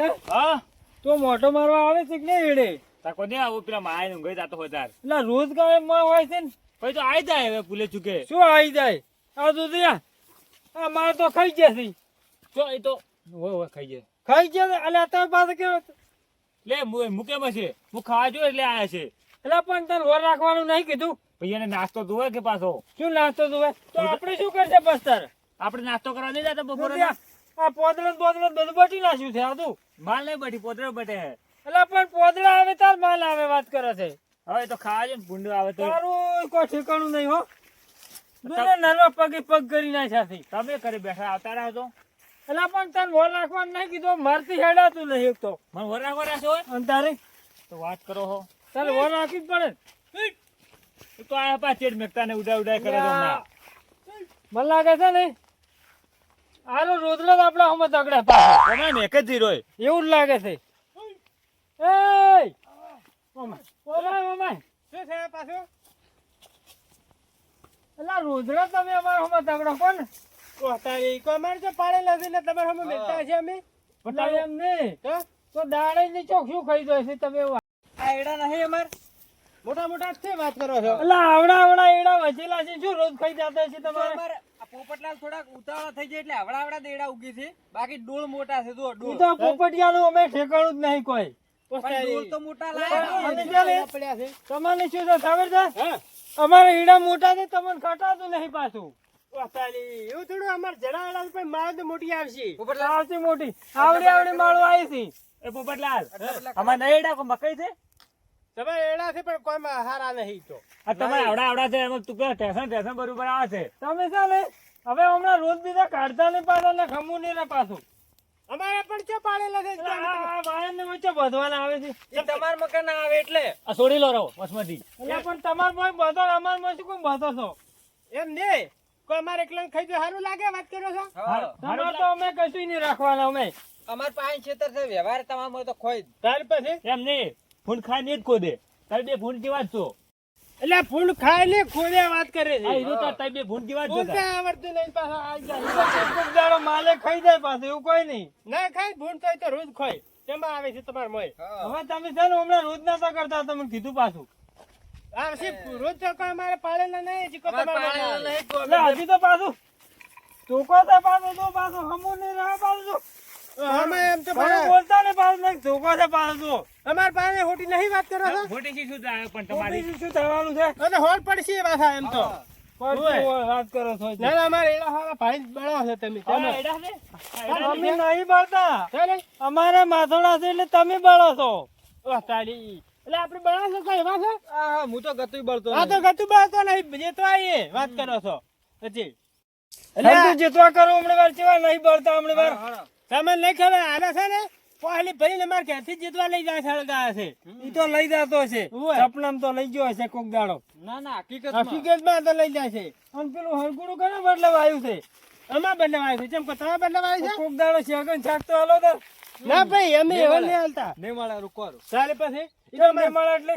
હા? તો મોટો મારવા આવે છે કે નહીં એડે તા કોને આવું? પેલા માય ઊંઘાઈ જાતો તાર એટલે રોજ ગાયમાં હોય છે ને? ભાઈ તો આઈ જાય હવે ભૂલે ચૂકે. શું આવી જાય? આ દુધિયા આ મારે તો ખાઈ જશે તો એ તો હોય હોય ખાઈ જાય ખાઈ ગયા એટલે તાર પાસે કેવો લે મુ- મુકેમાં છે હું ખાવા જો એટલે આયા છે. એટલે પણ તને હોર રાખવાનું નહીં કીધું? ભાઈ એને નાસ્તો ધોવે કે પાછો? શું નાસ્તો ધોવે? તો આપણે શું કરશે બસ તાર? આપણે નાસ્તો કરવા નહીં જતા બપોરે આ પોદળા પોદળા બધું બટી નાખ્યું છે આ તું. માલ નહીં બટી પોતરે બટે એટલે પણ પોદળા આવે તાર માલ આવે વાત કરે છે. હવે તો ખાવા છે ને ભૂંડું આવે તો. તારું કોઈ ઠેકાણું નહીં હો. દુનિયા નરવા પગે પગ કરી નાખ્યા તમે ઘરે બેઠા આવતા રહો તો. એટલે પણ તને વોર રાખવાનું નહીં કીધું મારથી હેડાતું નહીં એક તો. મને વરા વરા છો? અને તારે? તો વાત કરો હો. તારે વોર રાખવી જ પડે તો આયા પાછેડ મેકતા ને ઉડા ઉડા કરે મને લાગે છે ને આનો રોદલો તો આપણા હમ તગડે પાછો. તમે મેક જ જીરો એવું જ લાગે છે. એય! Oh my, oh my, oh my. એલા રોદડા તમે અમારા હમ તગડો કોણ? પણ એમ નહીં. તો દાડે ની શું ખાઈ જાય છે તમે એવું મોટા મોટા છે વાત કરો છો. એટલે આવડા આવડા એડા વચેલા છે શું રોજ ખાઈ જતા છે તમારે? અમારે પોપટલાલ થોડાક ઉતાવળા થઈ જાય એટલે આવડા આવડા દેડા ઉગી છે. બાકી ડોળ મોટા છે જો ડોળ. તો પોપટિયાનું અમે ઠેકાણું જ નહીં કોઈ. ડોળ તો મોટા. પડ્યા છે. તમને શું છે ખબર છે અમારે ઈડા મોટા છે તમને ખટાતું નહીં પાછું. એવું થોડું અમારે જણાવેલા છે, તો મોટી આવશે. આવતી મોટી. આવડી આવડી માળો આવી છે. એ પોપટલાલ અમાર નહીં મકઈ છે? તમે એડા છે પણ કોઈ હારા નહીં તો. આ તમે આવડા આવડા છે એમાં તું પેલા ટેશન ટેશન બરોબર આવે છે. તમે ચાલે? હવે હમણાં રોજ બીજા કાઢતા નહીં પાછા ને ખમું નહીં ને પાછું. અમારે પણ છે પાડેલા છે? આ આ વચ્ચે બધવાના આવે છે? એ તમાર મકાન ના આવે એટલે. આ છોડી લો રહો વસમતી એટલે પણ તમાર ભાઈ બધો અમારમાં શું કોઈ બધો છો? એમ ને કોઈ અમારે એકલા ખાઈ સારું લાગે વાત કરો છો? તમાર તો અમે કશું નહીં રાખવાના અમે. અમાર પાસે છેતર છે વ્યવહાર તમારો તો ખોઈ ત્યાર પછી? એમ નહીં. ફૂન ખાય ને જ ખોદે. તારે બે ફૂંડ જેવા જ છો? એટલે ફૂંડ ખાય ને ખોદે વાત કરે છે. એ તો તારે બે ફૂંડ જેવા જ છો ફૂંડ આવડતી લઈને પાછા આવી જાય? કોક દાડો માલે ખાઈ જાય પાછો એવું કોઈ નહીં. ના ખાય ફૂંડ તો તો રોજ ખાય. તેમાં આવે છે તમાર મોય. હવે તમે છે ને હમણાં રોજ ના કરતા તમે કીધું પાછું. આ રોજ તો કોઈ અમારે પાડેલા નહીં હજી તમારે હજી તો પાછું. તો પાછું તો પાછું હમું નહીં રહે પાછું. અમે એમ તો બોલતા ને પાછું નહીં ધોકો છે પાછું અમાર પાસે ખોટી નહીં વાત કરો છો? ખોટી શી શું થાય? પણ તમારી શું થવાનું છે? અને હોળ પડશે પાછા એમ તો. વાત કરો છો ના ના અમારે એડા હારા ભાઈ બળો છે તમે. આ ચાલો એડા છે? આ એડા અમે નહીં બળતા. અમારે માથોડા છે એટલે તમે બળો છો. ઓહ તારી. એટલે આપણે બળો છો કઈ વાત છે? હા હું તો ગતું બળતો હા તો ગતું બળતો નહીં. જે તો આવીએ વાત કરો છો. પછી. એટલે તું જેતવા કરો હમણાં વાર ચેવા નહીં બળતા હમણાં વાર. તમે નહીં ખબર આને છે ને પહેલી ભરીને મારે ઘેરથી જીતવા લઈ જાય સળગા છે. ઈ તો લઈ જતો છે. સપનામ તો લઈ ગયો છે કોક દાડો. ના ના હકીકતમાં. તો લઈ જાય છે. અને પેલું હરગુડું કને બદલાવ આવ્યું છે? અમાર આવ્યું છે. જેમ કે તમે બદલવાય છે? કોક દાડો શેગન છાક તો હાલો તો. ના ભાઈ અમે એવા નહીં હાલતા. નેમાળા મળે રૂકો ચાલે પછી? ઈ તો એટલે?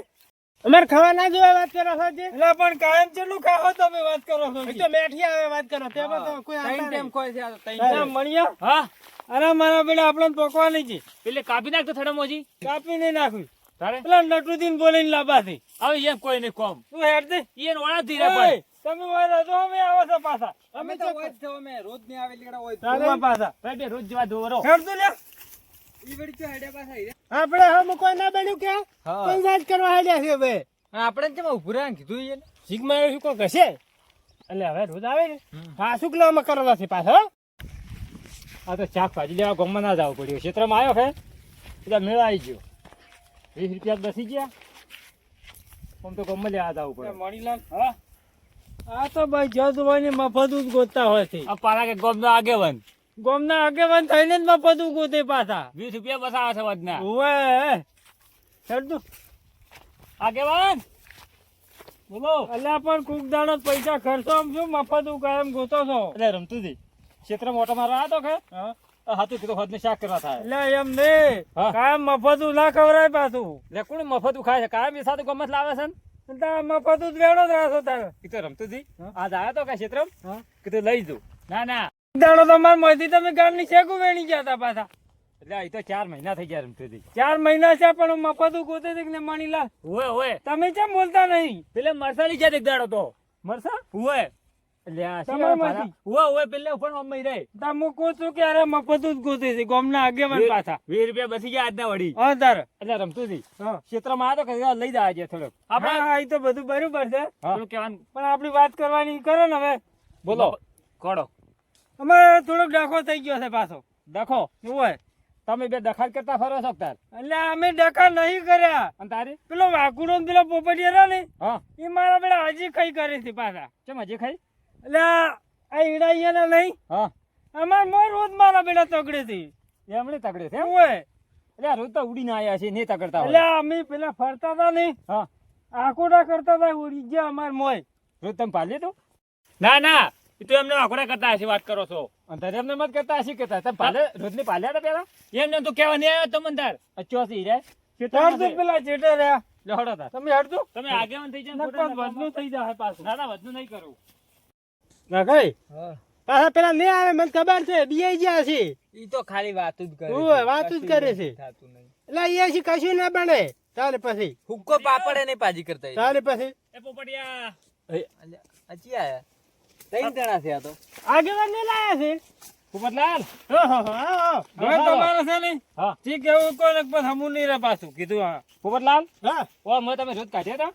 અમારે ખાવા ના જોવા વાત કરો છો જે? એટલે પણ કાયમ જેટલું ખાવો તમે વાત કરો છો તો મેઠી આવે વાત કરો. તેમાં તો કોઈ આવતા નહીં. અરે મણિયા? હા. અરે મારા બેટા આપણે પકવાની છે. પેલે કાપી નાખતો થોડા મોજી કાપી નહીં નાખ્યું તારે? પેલા નટુદીન બોલીને લાબાથી. હવે એમ કોઈ નહીં કોમ. તું હેડ દે. ઈ વાળા ધીરે ઓય, તમે હોય રહેજો અમે આવો છો પાછા. અમે તો હોય છો, અમે રોજની આવે એટલે હોય તમારા પાછા. ભાઈ બે રોજ જવા દોરો હેડ દે લે. આપણે હમ કોઈ ના બેડ્યું કે? કોઈ વાત કરવા હાલ્યા છે હવે. આપણે કેમ ઉભું રહ્યા કીધું છે સિગ્મા શું કોઈ કશે એટલે હવે રોજ આવે ને. હા શું કિલોમાં કરવા છે પાછો આ તો શાકભાજી લેવા ગમમાં ના જવું પડ્યું. ક્ષેત્રમાં આવ્યો છે બધા મેળા આવી ગયો. વીસ રૂપિયા બસી ગયા. આમ તો ગામમાં લેવા જવું પડે. મણીલાલ હા? આ તો ભાઈ જજવાની મફત જ ગોતતા હોય છે. આ પારા કે ગોમના આગેવાન? ગોમના આગેવાન થઈને જ મફત ગોતે પાછા. વીસ રૂપિયા બસાવે છે વધના ઓવે હેડ તું આગેવાન? બોલો. અલ્યા પણ કુક દાડો પૈસા ખર્ચો આમ શું મફત હું કાયમ ગોતો છો? એટલે રમતું હતી ક્ષેત્રમાં મોટા મારવા આવ્યો કે હતું કીધું હદને શાક કરવા થાય. એટલે એમ ને. કાયમ મફત ના ખવરાય પાછું. એટલે કોણ મફત ખાય છે? કાયમ એ સાથે ગમત લાવે છે ને? મફત જ વેડો જ રાસો તારે. કીધું તો રમતું હતી આ આજ આવ્યો તો કે ક્ષેત્રમાં. કીધું લઈ જઉં. ના ના. દાડો તમારા માંથી તમે ગામની શેકું વેણી ગયા હતા પાછા. એટલે અહીં તો ચાર મહિના થઈ ગયા રમતું હતી ચાર મહિના છે પણ મફતું ગોતે ને મણીલાલ? હોય હોય તમે કેમ બોલતા નહીં? પેલે મરસાલી છે દાડો તો? મરસા? ઓય એટલે આ તમારે શિયાળા માંથી? ભાડા- ઓય ઓય પેલે ઉપર મમ્મી રે તા હું કહું છું કે અરે મફતું જ ગોતે છે ગોમના આગેવાન પાછા. વીસ રૂપિયા બસી ગયા આજના વળી. હા તાર. એટલે રમતું હતી હા. ક્ષેત્રમાં આવ્યો તો કે લઈ જાય છે થોડોક. આપણે હા એ તો બધું બરોબર છે. થોડું કહેવાનું? પણ આપણી વાત કરવાની કરો ને હવે. બોલો. કોડો. અમારે થોડોક ડખો થઈ ગયો છે પાછો. દખો હોય? તમે બે દખાડ કરતા ફરો છો તાર? એટલે અમે ડખા નહીં કર્યા. અને તારી? પેલો વાકુડો પેલો પોપટિયા ને એ મારા પેલા હજી કઈ કરે છે પાછા. કેમ હજી ખાઈ? એટલે આ આ ઈડાઈયા નહીં. હા. અમાર મોર રોજ મારા બેટા તગડે છે. એમણે તગડે છે એમ? હોય એટલે રોજ તો ઉડીને આયા છે ને તગડતા એટલે અમે પેલા ફરતા હતા ને. હા. આકોડા કરતા હતા ઉડી ગયા અમાર મોય. રોજ તમે પાલી તું ના ના. એ તો એમને આકોડા કરતા હશે વાત કરો છો. અને એમને મત કરતા હશે કરતા તમે પાલે રોજ ને પાલ્યા હતા પેલા? એમને તો કેવા નહીં આવ્યો તમે તાર ચોસી રે હડતું પેલા ચેટે રહ્યા. લહડો તમે હડતું તમે આગેવાન થઈ જાય નકર થઈ જાય પાછું. ના ના વધુ નહીં કરું. ના કઈ પાછા પેલા નહીં આવે મને ખબર છે બીઆઈ ગયા છે. ઈ તો ખાલી વાત જ કરે વાત જ કરે છે. એટલે એ છે કશું ના બને. ચાલે પછી. હુક્કો પાપડ એને પાજી કરતા ચાલે પછી. એ પોપટિયા. અચી આયા. ત્રણ જણા છે આ તો. આગેવાન ને લાયા છે. પોપટલાલ. હા, હા, હા, હા, હવે તમારે છે ને હા. ઠીક એવું કોઈ ને બસ નહીં રહે પાછું. કીધું હા. પોપટલાલ હા. ઓ મે તમે રોજ કાઢ્યા હતા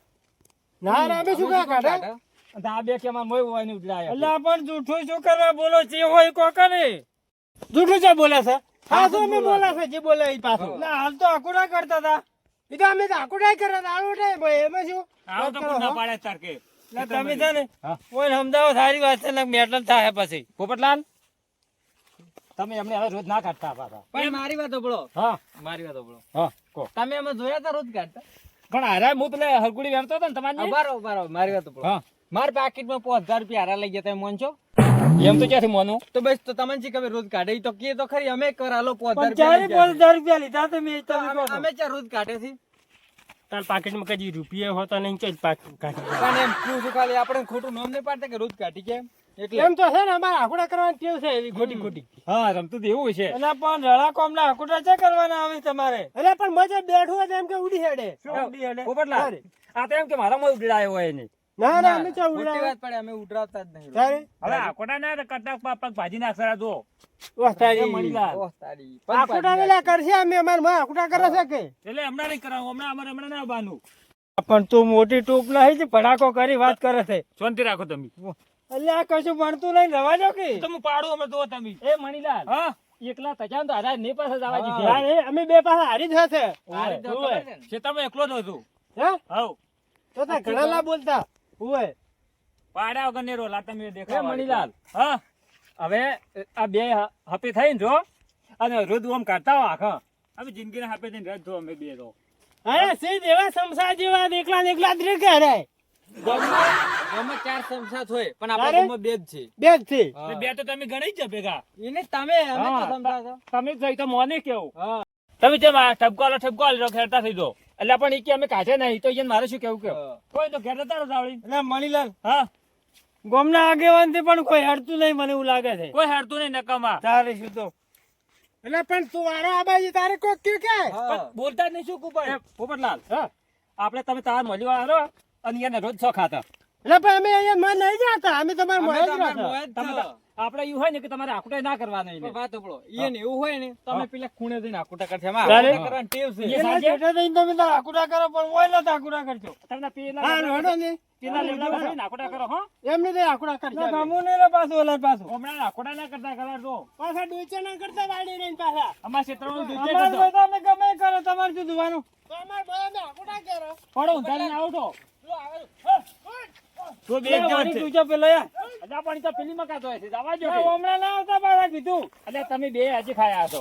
ના રે અમે શું કાં કાઢે અને આ બે કે મોય હોવાની ઉડલાયા એટલે આ પણ જૂઠું શું કરવા બોલો છે? હોય કોઈ કરે જૂઠું છે બોલે છે? હા તો અમે બોલા? છે જે બોલે એ પાછું. હાલ તો આકોડા કરતા હતા. એ તો અમે તો આકુડાઈ કરે તો આવું ભાઈ એમાં શું? આવો તો કોણ પાડે તાર તમે છે ને કોઈ સમજાવો સારી વાત છે ને મેટલ થાય પછી. પોપટલાલ? તમે એમને હવે રોજ ના કાઢતા પાછા. પણ મારી વાત સાંભળો હા. મારી વાત સાંભળો હા કો. તમે અમે જોયા તા રોજ કાઢતા. પણ હારે હું પેલા હરગુડી વેણતો હતો ને તમારી બરાબર બરાબર મારી વાત સાંભળો હા. મારા પાકીટમાં પાંચ હજાર રૂપિયા હારા લઈ ગયા તમે મોનશો એમ તો ક્યાંથી મોનું? તો બસ તો તમને શી ખબર રોજ કાઢે તો કે તો ખરી અમે કરાલો પાંચ હજાર રૂપિયા લીધા તમે અમે-. ચાર રોજ કાઢે છે? તાર પાકીટમાં કદી રૂપિયા હોતા નહીં ચલ પાક કાઢી પણ એમ શું શું ખાલી આપણે ખોટું નામ નહીં પાડતા કે રોજ કાઢી કેમ? એટલે એમ તો છે ને અમારે આકુડા કરવાની ટેવ છે એવી ખોટી ખોટી. હા રમતું તો એવું છે. એટલે પણ રળા કોમના આકોડા છે કરવાના આવે તમારે? એટલે પણ મજા બેઠું એમ કે ઉડી હેડે. શું? ઉડી હેડે? આ તો એમ કે મારા મોય ઉડાયો હોય નહીં. ના ના અમે ચા ઉડાવે વાત પડે અમે ઉડરાવતા જ નહીં. તારે? હવે આકોટા ના કરતા પાપક ભાજી નાખતા જો એ મણીલાલ. ઓહ, તારી. આકુડા વેલા કરશે અમે અમારમાં આકોટા કરે છે કે? એટલે હમણાં નહીં કરાવું હમણાં અમારે હમણાં ના બાનું પણ તું મોટી ટૂંક નહીં છે ભડાકો કરી વાત કરે છે. શાંતિ રાખો તમે. એટલે આ કશું ભણતું નહીં રવા જો કે? તમે પાડો પાડું અમે તો તમે. એ મણીલાલ હા? એકલા તજા તો હારા ને પાસે જવા હા. હા, દીધી. એ અમે બે પાસે હારી જ હશે. હારી તો છે તમે એકલો જ હતો હે? હવ તો તા ઘણા બોલતા. હોય પાડ્યા વગર ને રોલા તમે એ મણીલાલ. હા હવે આ બે હપી થઈ ને જો અને રોજ ઓમ કાઢતા હો આખા હવે જિંદગીને હાપે થઈને રજ જો અમે બે તો અરે સીધ દેવા સમસા જેવા એકલા ને એકલા જ રે ગમે ચાર સમસા હોય પણ આપણા ગમે બે જ છે બે જ છે. બે તો તમે ગણી જ ભેગા એને તમે અમે તો હા. તમે જઈ તો મોને કેવું હા તમે જેમ આ ઠપકો આલો ઠપકો આલો થઈ દો એટલે પણ એ કે અમે કાઢે નહીં તો એને મારે શું કેવું કે? કોઈ તો ઘેર તારો સાવળી એટલે મણીલાલ હા? ગોમના આગેવાનથી પણ કોઈ હેડતું નહીં મને એવું લાગે છે. કોઈ હેડતું નહીં નકામાં. તારે શું તો? એટલે પણ તું વારો આબાજી તારે કોક કે? કે બોલતા નહીં શું કુપર પોપટલાલ હા. આપણે તમે તાર મળી વાળો અને એને રોજ છો ખાતા. એટલે પણ અમે અહીંયા માં નહીં જાતા. અમે તમારે મોય જ તમે આપણે એવું હોય ને કે તમારે આકુટા ના કરવાનો એને. વાત સાંભળો. ઈને એવું હોય ને તમે પેલા ખૂણે જઈને આકુટા કરશે એમાં આકુટા ટેવ છે. એના તમે તાર આકુડા કરો પણ હોય ને આકુટા કરજો. તમને પેલા હા ને પેલા કરો હો. ગમું નહીં રે પાછું ઓલા પાછું. હમણાં આકડા ના કરતા કરવા દો પાછા ડોચા ના કરતા વાડી રહીને પાછા. અમારા ક્ષેત્રમાં કરતો. ગમે કરો તમારે શું જોવાનું? તો અમારે બધા ને કરો. પડો ઊંધાઈને આવો. તો બે જ જણ છે. તું જો પેલો યાર. અલા પણ તો પેલી કાતો હશે જવા જો. હમણાં ના આવતા પાછા કીધું અલા તમે બે હજી ખાયા હશો